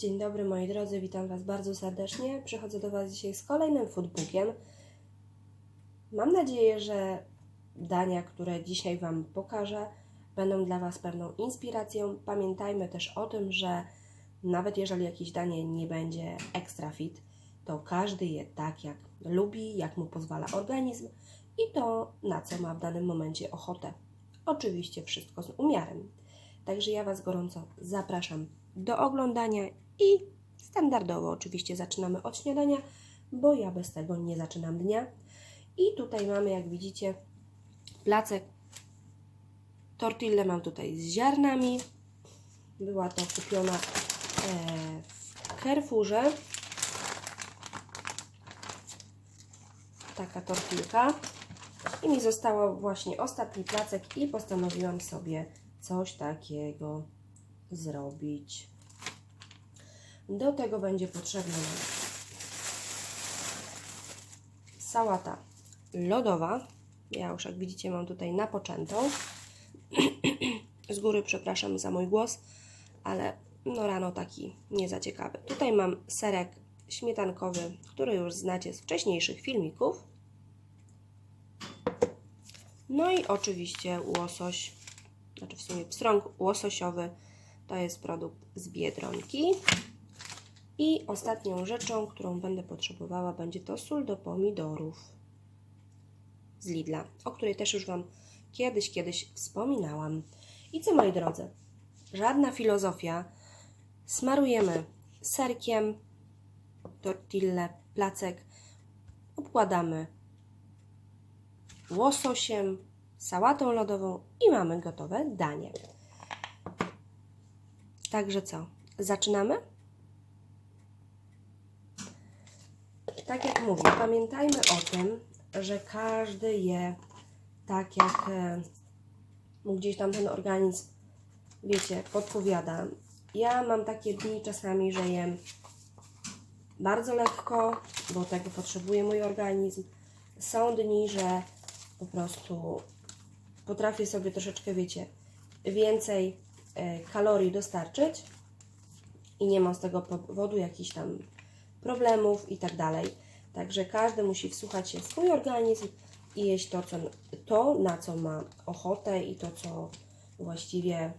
Dzień dobry moi drodzy, witam Was bardzo serdecznie. Przychodzę do Was dzisiaj z kolejnym foodbookiem. Mam nadzieję, że dania, które dzisiaj Wam pokażę, będą dla Was pewną inspiracją. Pamiętajmy też o tym, że nawet jeżeli jakieś danie nie będzie extra fit, to każdy je tak, jak lubi, jak mu pozwala organizm i to, na co ma w danym momencie ochotę. Oczywiście wszystko z umiarem. Także ja Was gorąco zapraszam do oglądania i standardowo oczywiście zaczynamy od śniadania, bo ja bez tego nie zaczynam dnia. I tutaj mamy, jak widzicie, placek. Tortillę mam tutaj z ziarnami. Była to kupiona e, w Carrefourze. Taka tortilka. I mi zostało właśnie ostatni placek i postanowiłam sobie coś takiego zrobić. Do tego będzie potrzebna sałata lodowa. Ja już jak widzicie mam tutaj napoczętą. Z góry przepraszam za mój głos, ale no rano taki nie za ciekawy. Tutaj mam serek śmietankowy, który już znacie z wcześniejszych filmików. No i oczywiście łosoś, znaczy w sumie pstrąg łososiowy, to jest produkt z Biedronki. I ostatnią rzeczą, którą będę potrzebowała, będzie to sól do pomidorów z Lidla, o której też już Wam kiedyś, kiedyś wspominałam. I co moi drodzy, żadna filozofia. Smarujemy serkiem, tortillę, placek, obkładamy łososiem, sałatą lodową i mamy gotowe danie. Także co? Zaczynamy? Tak jak mówię, pamiętajmy o tym, że każdy je tak, jak e, mu gdzieś tam ten organizm, wiecie, podpowiada. Ja mam takie dni czasami, że jem bardzo lekko, bo tego potrzebuje mój organizm. Są dni, że po prostu potrafię sobie troszeczkę, wiecie, więcej kalorii dostarczyć i nie mam z tego powodu jakichś tam problemów i tak dalej. Także każdy musi wsłuchać się w swój organizm i jeść to, co, to, na co ma ochotę i to, co właściwie,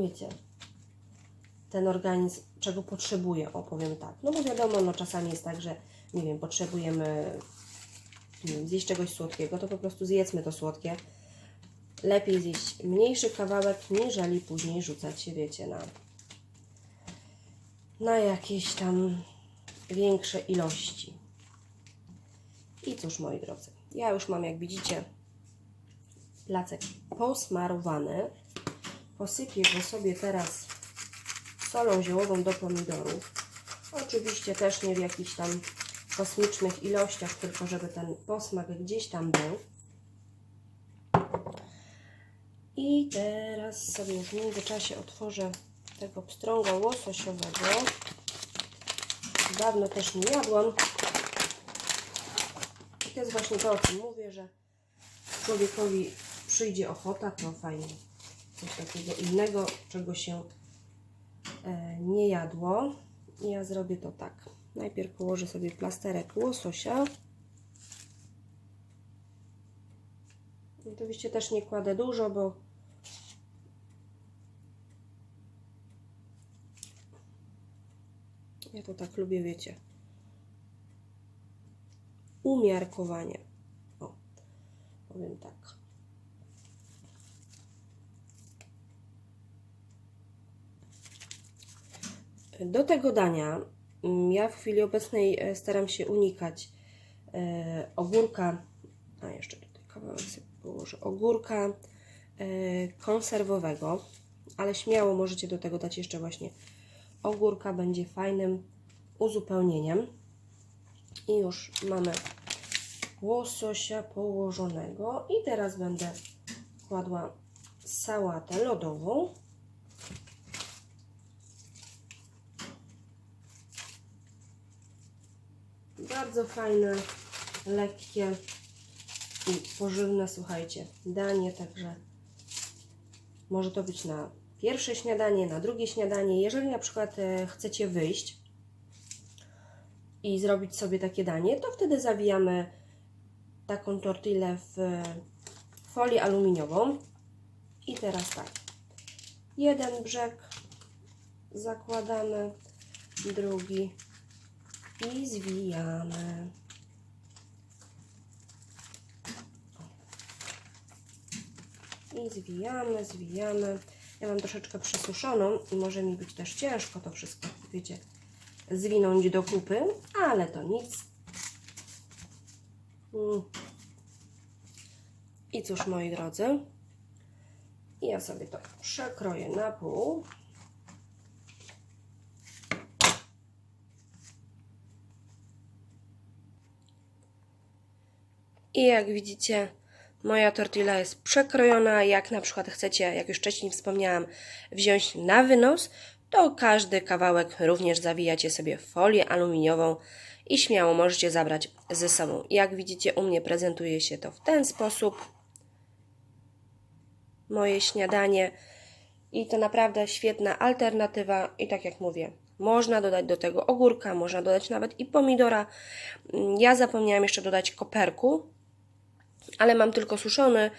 wiecie, ten organizm, czego potrzebuje, opowiem tak. No bo wiadomo, no czasami jest tak, że, nie wiem, potrzebujemy nie wiem, zjeść czegoś słodkiego, to po prostu zjedzmy to słodkie. Lepiej zjeść mniejszy kawałek, niżeli później rzucać się, wiecie, na, na jakieś tam większe ilości. I cóż, moi drodzy, ja już mam, jak widzicie, placek posmarowany. Posypię go sobie teraz solą ziołową do pomidorów. Oczywiście też nie w jakichś tam kosmicznych ilościach, tylko żeby ten posmak gdzieś tam był. I teraz sobie w międzyczasie otworzę tego pstrąga łososiowego. Dawno też nie jadłam. I to jest właśnie to, o czym mówię, że człowiekowi przyjdzie ochota, to fajnie. Coś takiego innego, czego się e, nie jadło. I ja zrobię to tak. Najpierw położę sobie plasterek łososia. Oczywiście też nie kładę dużo, bo to tak lubię, wiecie. Umiarkowanie. O, powiem tak. Do tego dania mm, ja w chwili obecnej e, staram się unikać e, ogórka, a jeszcze tutaj kawałek sobie położę, ogórka e, konserwowego, ale śmiało możecie do tego dać jeszcze właśnie ogórka, będzie fajnym uzupełnieniem. I już mamy łososia położonego i teraz będę kładła sałatę lodową. Bardzo fajne, lekkie i pożywne, słuchajcie, danie, także może to być na pierwsze śniadanie, na drugie śniadanie. Jeżeli na przykład e, chcecie wyjść i zrobić sobie takie danie, to wtedy zawijamy taką tortillę w folię aluminiową. I teraz tak. Jeden brzeg zakładamy, drugi i zwijamy. I zwijamy, zwijamy. Ja mam troszeczkę przysuszoną i może mi być też ciężko to wszystko, wiecie, zwinąć do kupy, ale to nic. Mm. I cóż, moi drodzy, ja sobie to przekroję na pół. I jak widzicie, moja tortilla jest przekrojona. Jak na przykład chcecie, jak już wcześniej wspomniałam, wziąć na wynos, to każdy kawałek również zawijacie sobie w folię aluminiową i śmiało możecie zabrać ze sobą. Jak widzicie, u mnie prezentuje się to w ten sposób. Moje śniadanie. I to naprawdę świetna alternatywa. I tak jak mówię, można dodać do tego ogórka, można dodać nawet i pomidora. Ja zapomniałam jeszcze dodać koperku, ale mam tylko suszony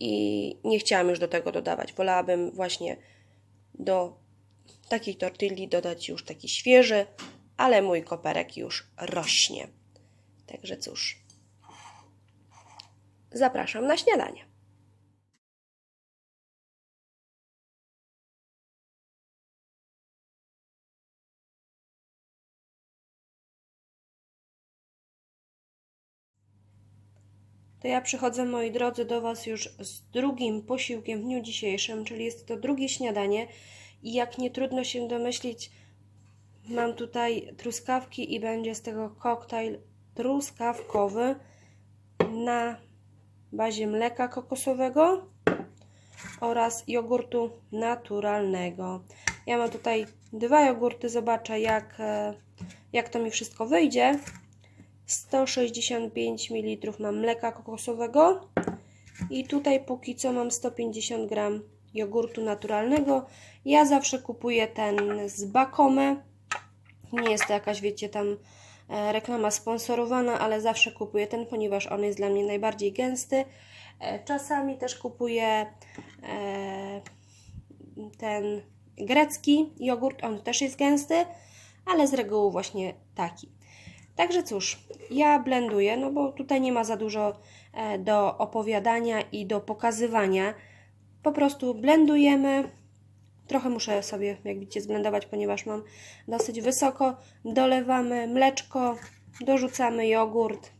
i nie chciałam już do tego dodawać. Wolałabym właśnie do takiej tortilli dodać już taki świeży, ale mój koperek już rośnie. Także cóż, zapraszam na śniadanie. to ja przychodzę, moi drodzy, do Was już z drugim posiłkiem w dniu dzisiejszym, czyli jest to drugie śniadanie. I jak nie trudno się domyślić, mam tutaj truskawki i będzie z tego koktajl truskawkowy na bazie mleka kokosowego oraz jogurtu naturalnego. Ja mam tutaj dwa jogurty, zobaczę jak, e, jak to mi wszystko wyjdzie. 165 ml mam mleka kokosowego i tutaj póki co mam 150 g jogurtu naturalnego. Ja zawsze kupuję ten z Bakome. Nie jest to jakaś, wiecie, tam e, reklama sponsorowana, ale zawsze kupuję ten, ponieważ on jest dla mnie najbardziej gęsty. E, czasami też kupuję e, ten grecki jogurt, on też jest gęsty, ale z reguły właśnie taki. Także cóż, ja blenduję, no bo tutaj nie ma za dużo do opowiadania i do pokazywania. Po prostu blendujemy. Trochę muszę sobie, jak widzicie, zblendować, ponieważ mam dosyć wysoko. Dolewamy mleczko, dorzucamy jogurt,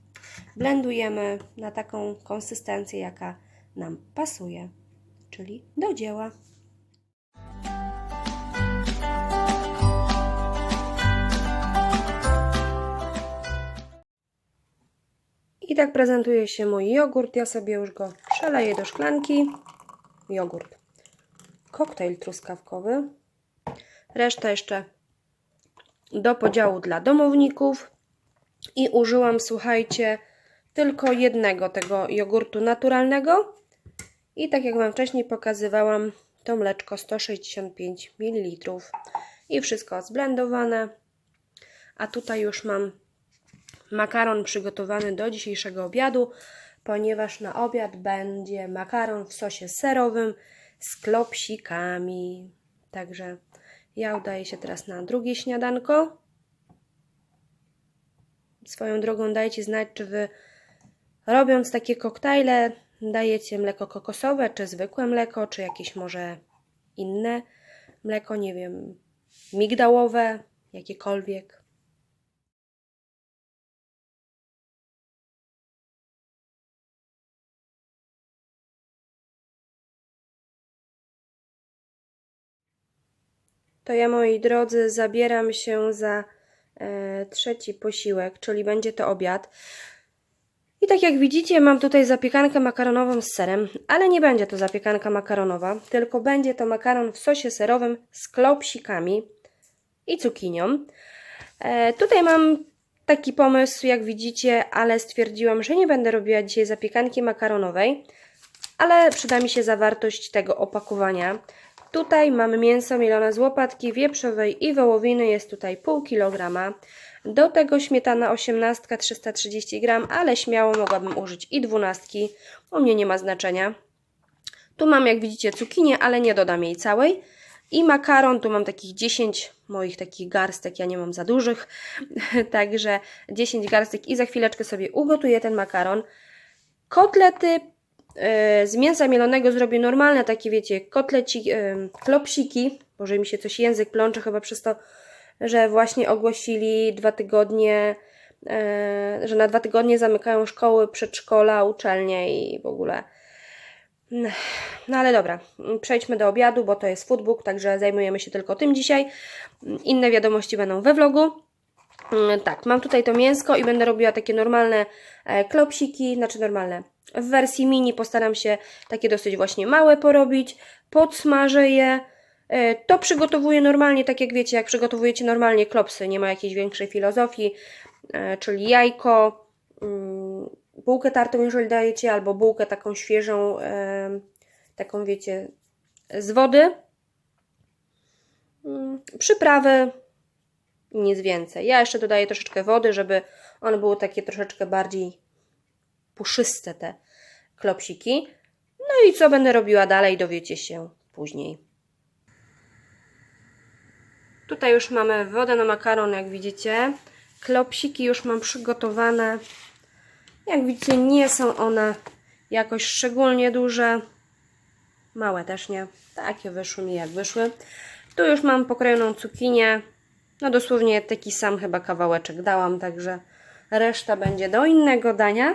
blendujemy na taką konsystencję, jaka nam pasuje. Czyli do dzieła. I tak prezentuje się mój jogurt. Ja sobie już go przeleję do szklanki. Jogurt. Koktajl truskawkowy. Reszta jeszcze do podziału dla domowników. I użyłam, słuchajcie, tylko jednego tego jogurtu naturalnego. I tak jak Wam wcześniej pokazywałam, to mleczko 165 ml. I wszystko zblendowane. A tutaj już mam makaron przygotowany do dzisiejszego obiadu, ponieważ na obiad będzie makaron w sosie serowym z klopsikami. Także ja udaję się teraz na drugie śniadanko. Swoją drogą dajcie znać, czy Wy robiąc takie koktajle dajecie mleko kokosowe, czy zwykłe mleko, czy jakieś może inne mleko, nie wiem, migdałowe, jakiekolwiek. To ja, moi drodzy, zabieram się za e, trzeci posiłek, czyli będzie to obiad. I tak jak widzicie, mam tutaj zapiekankę makaronową z serem, ale nie będzie to zapiekanka makaronowa, tylko będzie to makaron w sosie serowym z klopsikami i cukinią. E, tutaj mam taki pomysł, jak widzicie, ale stwierdziłam, że nie będę robiła dzisiaj zapiekanki makaronowej, ale przyda mi się zawartość tego opakowania Tutaj mamy mięso mielone z łopatki wieprzowej i wołowiny, jest tutaj pół kilograma. Do tego śmietana 18 330 gram, ale śmiało mogłabym użyć i 12, u mnie nie ma znaczenia. Tu mam jak widzicie cukinię, ale nie dodam jej całej. I makaron, tu mam takich 10 moich takich garstek, ja nie mam za dużych, także 10 garstek i za chwileczkę sobie ugotuję ten makaron. Kotlety z mięsa mielonego zrobię normalne, takie wiecie, kotleci, yy, klopsiki, może mi się coś język plącze chyba przez to, że właśnie ogłosili dwa tygodnie, yy, że na dwa tygodnie zamykają szkoły, przedszkola, uczelnie i w ogóle no ale dobra, przejdźmy do obiadu, bo to jest foodbook, także zajmujemy się tylko tym dzisiaj. Inne wiadomości będą we vlogu. Mm, Tak, mam tutaj to mięsko i będę robiła takie normalne e, klopsiki, znaczy normalne. W wersji mini postaram się takie dosyć właśnie małe porobić, podsmażę je. E, To przygotowuję normalnie, tak jak wiecie, jak przygotowujecie normalnie klopsy, nie ma jakiejś większej filozofii, e, czyli jajko, mm, bułkę tartą, jeżeli dajecie, albo bułkę taką świeżą, e, taką wiecie, z wody. Mm, Przyprawy nic więcej. Ja jeszcze dodaję troszeczkę wody, żeby one były takie troszeczkę bardziej puszyste, te klopsiki. No i co będę robiła dalej, dowiecie się później. Tutaj już mamy wodę na makaron, jak widzicie. Klopsiki już mam przygotowane. Jak widzicie, nie są one jakoś szczególnie duże. Małe też nie. Takie wyszły mi jak wyszły. Tu już mam pokrojoną cukinię. No dosłownie taki sam chyba kawałeczek dałam, także reszta będzie do innego dania.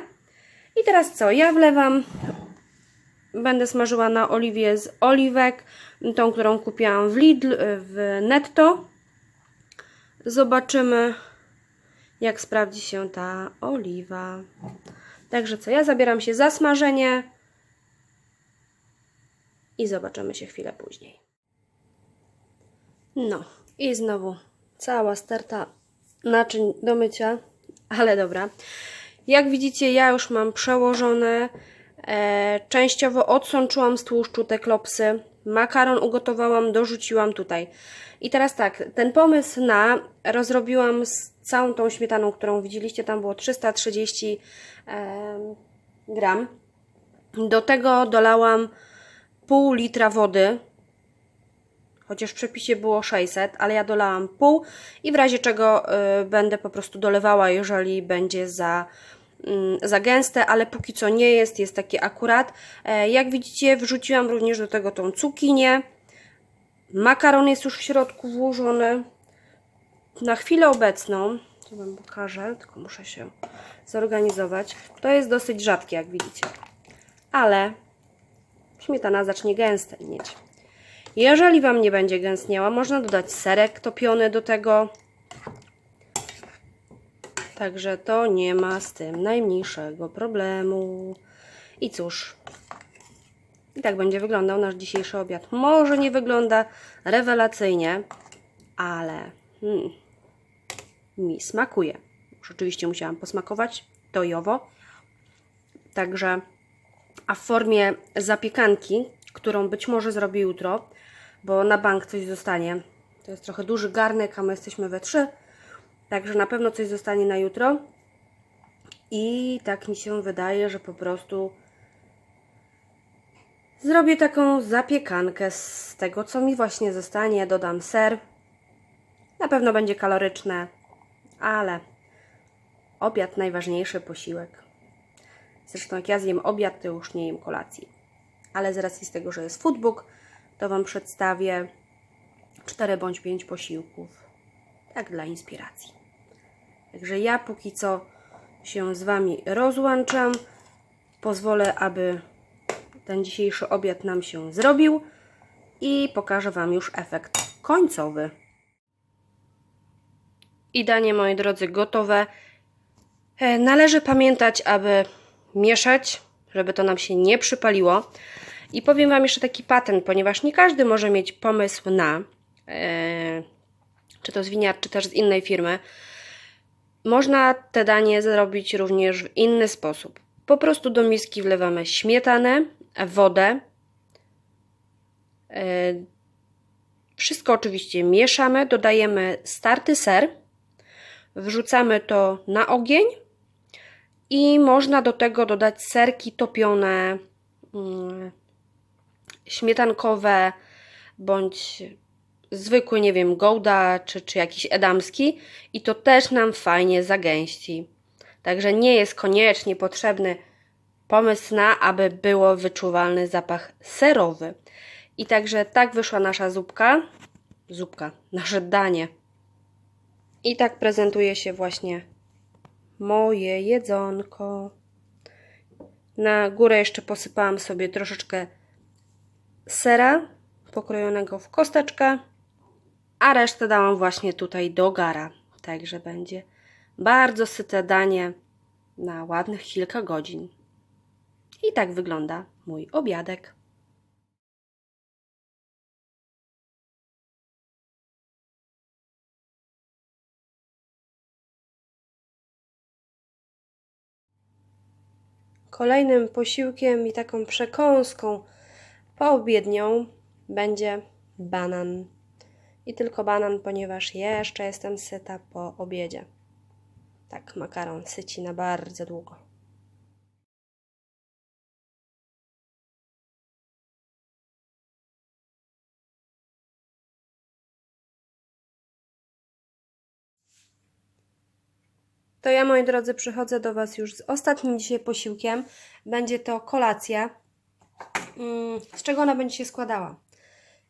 I teraz co? Ja wlewam, będę smażyła na oliwie z oliwek, tą, którą kupiłam w Lidl, w Netto. Zobaczymy, jak sprawdzi się ta oliwa. Także co? Ja zabieram się za smażenie i zobaczymy się chwilę później. No i znowu cała sterta naczyń do mycia, ale dobra. Jak widzicie, ja już mam przełożone. E, częściowo odsączyłam z tłuszczu te klopsy. Makaron ugotowałam, dorzuciłam tutaj. I teraz tak, ten pomysł na rozrobiłam z całą tą śmietaną, którą widzieliście, tam było 330 e, gram. Do tego dolałam pół litra wody, chociaż w przepisie było 600, ale ja dolałam pół i w razie czego y, będę po prostu dolewała, jeżeli będzie za, za gęste, ale póki co nie jest, jest takie akurat. E, jak widzicie, wrzuciłam również do tego tą cukinię. Makaron jest już w środku włożony. Na chwilę obecną, to Wam pokażę, tylko muszę się zorganizować. To jest dosyć rzadkie, jak widzicie, ale śmietana zacznie gęstnieć. Jeżeli Wam nie będzie gęstniała, można dodać serek topiony do tego. Także to nie ma z tym najmniejszego problemu. I cóż, i tak będzie wyglądał nasz dzisiejszy obiad. Może nie wygląda rewelacyjnie, ale hmm, mi smakuje. Już oczywiście musiałam posmakować to i owo. Także, a w formie zapiekanki, którą być może zrobię jutro, bo na bank coś zostanie. To jest trochę duży garnek, a my jesteśmy we trzy, także na pewno coś zostanie na jutro. I tak mi się wydaje, że po prostu zrobię taką zapiekankę z tego, co mi właśnie zostanie. Dodam ser. Na pewno będzie kaloryczne, ale obiad najważniejszy posiłek. Zresztą jak ja zjem obiad, to już nie jem kolacji. Ale z racji z tego, że jest foodbook, to Wam przedstawię 4 bądź 5 posiłków. Tak dla inspiracji. Także ja póki co się z Wami rozłączam. Pozwolę, aby ten dzisiejszy obiad nam się zrobił i pokażę Wam już efekt końcowy. I danie, moi drodzy, gotowe. E, Należy pamiętać, aby mieszać, żeby to nam się nie przypaliło. I powiem Wam jeszcze taki patent, ponieważ nie każdy może mieć pomysł na, e, czy to z winiar, czy też z innej firmy. Można te danie zrobić również w inny sposób. Po prostu do miski wlewamy śmietanę, wodę, e, Wszystko oczywiście mieszamy, dodajemy starty ser, wrzucamy to na ogień. I można do tego dodać serki topione, mm, śmietankowe bądź zwykły, nie wiem, Gouda czy, czy jakiś edamski i to też nam fajnie zagęści. Także nie jest koniecznie potrzebny pomysł na, aby było wyczuwalny zapach serowy. I także tak wyszła nasza zupka. Zupka, nasze danie. I tak prezentuje się właśnie moje jedzonko. Na górę jeszcze posypałam sobie troszeczkę sera pokrojonego w kosteczkę, a resztę dałam właśnie tutaj do gara. Także będzie bardzo syte danie na ładnych kilka godzin. I tak wygląda mój obiadek. Kolejnym posiłkiem i taką przekąską poobiednią będzie banan. I tylko banan, ponieważ jeszcze jestem syta po obiedzie. Tak, makaron syci na bardzo długo. To ja, moi drodzy, przychodzę do Was już z ostatnim dzisiaj posiłkiem. Będzie to kolacja. Mm, Z czego ona będzie się składała?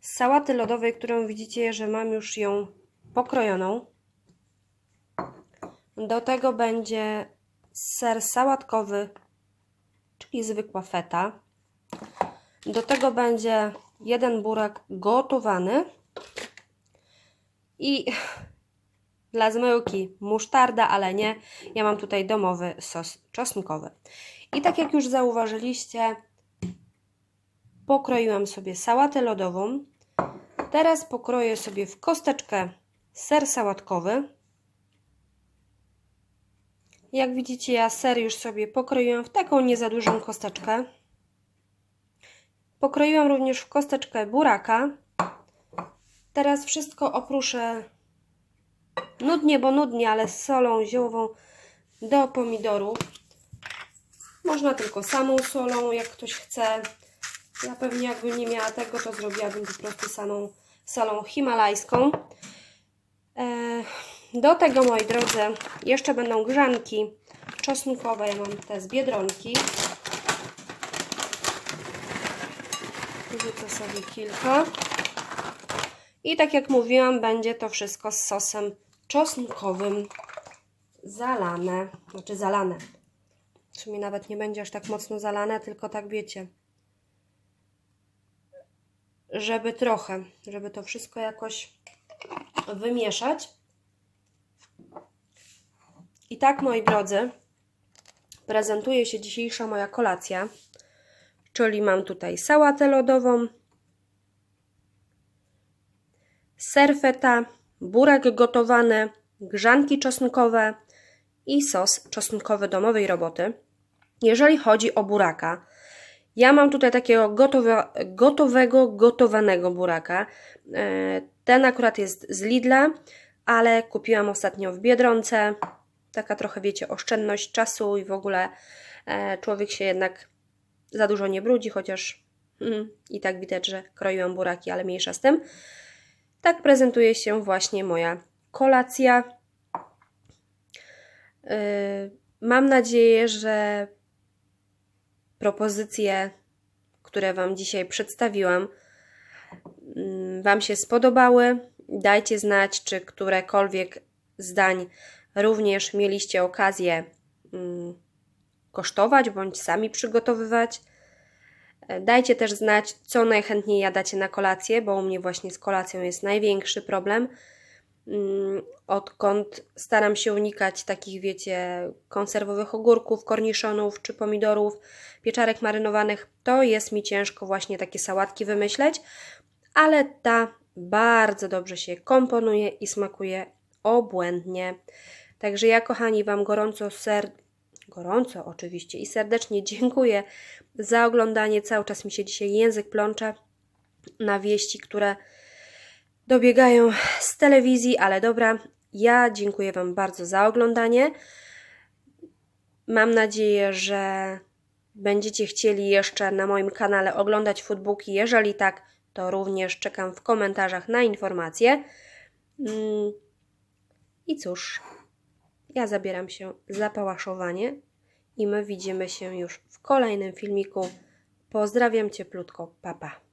Z sałaty lodowej, którą widzicie, że mam już ją pokrojoną. Do tego będzie ser sałatkowy, czyli zwykła feta. Do tego będzie jeden burak gotowany i dla zmyłki musztarda, ale nie. Ja mam tutaj domowy sos czosnkowy. I tak jak już zauważyliście, pokroiłam sobie sałatę lodową. Teraz pokroję sobie w kosteczkę ser sałatkowy. Jak widzicie, ja ser już sobie pokroiłam w taką nie za dużą kosteczkę. Pokroiłam również w kosteczkę buraka. Teraz wszystko oprószę nudnie, bo nudnie, ale z solą ziołową do pomidorów. Można tylko samą solą, jak ktoś chce. Ja pewnie jakbym nie miała tego, to zrobiłabym po prostu samą solą himalajską. E, Do tego, moi drodzy, jeszcze będą grzanki czosnkowe. Ja mam te z Biedronki. Wrzucę sobie kilka. I tak jak mówiłam, będzie to wszystko z sosem czosnkowym zalane. Znaczy zalane. W sumie nawet nie będzie aż tak mocno zalane, tylko tak wiecie. Żeby trochę, żeby to wszystko jakoś wymieszać. I tak, moi drodzy, prezentuje się dzisiejsza moja kolacja. Czyli mam tutaj sałatę lodową, ser feta, burak gotowany, grzanki czosnkowe i sos czosnkowy domowej roboty. Jeżeli chodzi o buraka, ja mam tutaj takiego gotowe, gotowego, gotowanego buraka. E, Ten akurat jest z Lidla, ale kupiłam ostatnio w Biedronce. Taka trochę, wiecie, oszczędność czasu i w ogóle e, człowiek się jednak za dużo nie brudzi, chociaż mm, i tak widać, że kroiłam buraki, ale mniejsza z tym. Tak prezentuje się właśnie moja kolacja. Yy, Mam nadzieję, że propozycje, które Wam dzisiaj przedstawiłam, mm, Wam się spodobały. Dajcie znać, czy którekolwiek zdań również mieliście okazję mm, kosztować bądź sami przygotowywać. E, Dajcie też znać, co najchętniej jadacie na kolację, bo u mnie właśnie z kolacją jest największy problem. Mm, Odkąd staram się unikać takich, wiecie, konserwowych ogórków, korniszonów czy pomidorów, pieczarek marynowanych, to jest mi ciężko właśnie takie sałatki wymyśleć, ale ta bardzo dobrze się komponuje i smakuje obłędnie. Także ja, kochani, Wam gorąco ser... gorąco oczywiście i serdecznie dziękuję za oglądanie. Cały czas mi się dzisiaj język plącze na wieści, które dobiegają z telewizji, ale dobra. Ja dziękuję Wam bardzo za oglądanie. Mam nadzieję, że będziecie chcieli jeszcze na moim kanale oglądać foodbooki. Jeżeli tak, to również czekam w komentarzach na informacje. Mm. I cóż, ja zabieram się za pałaszowanie i my widzimy się już w kolejnym filmiku. Pozdrawiam cieplutko, papa.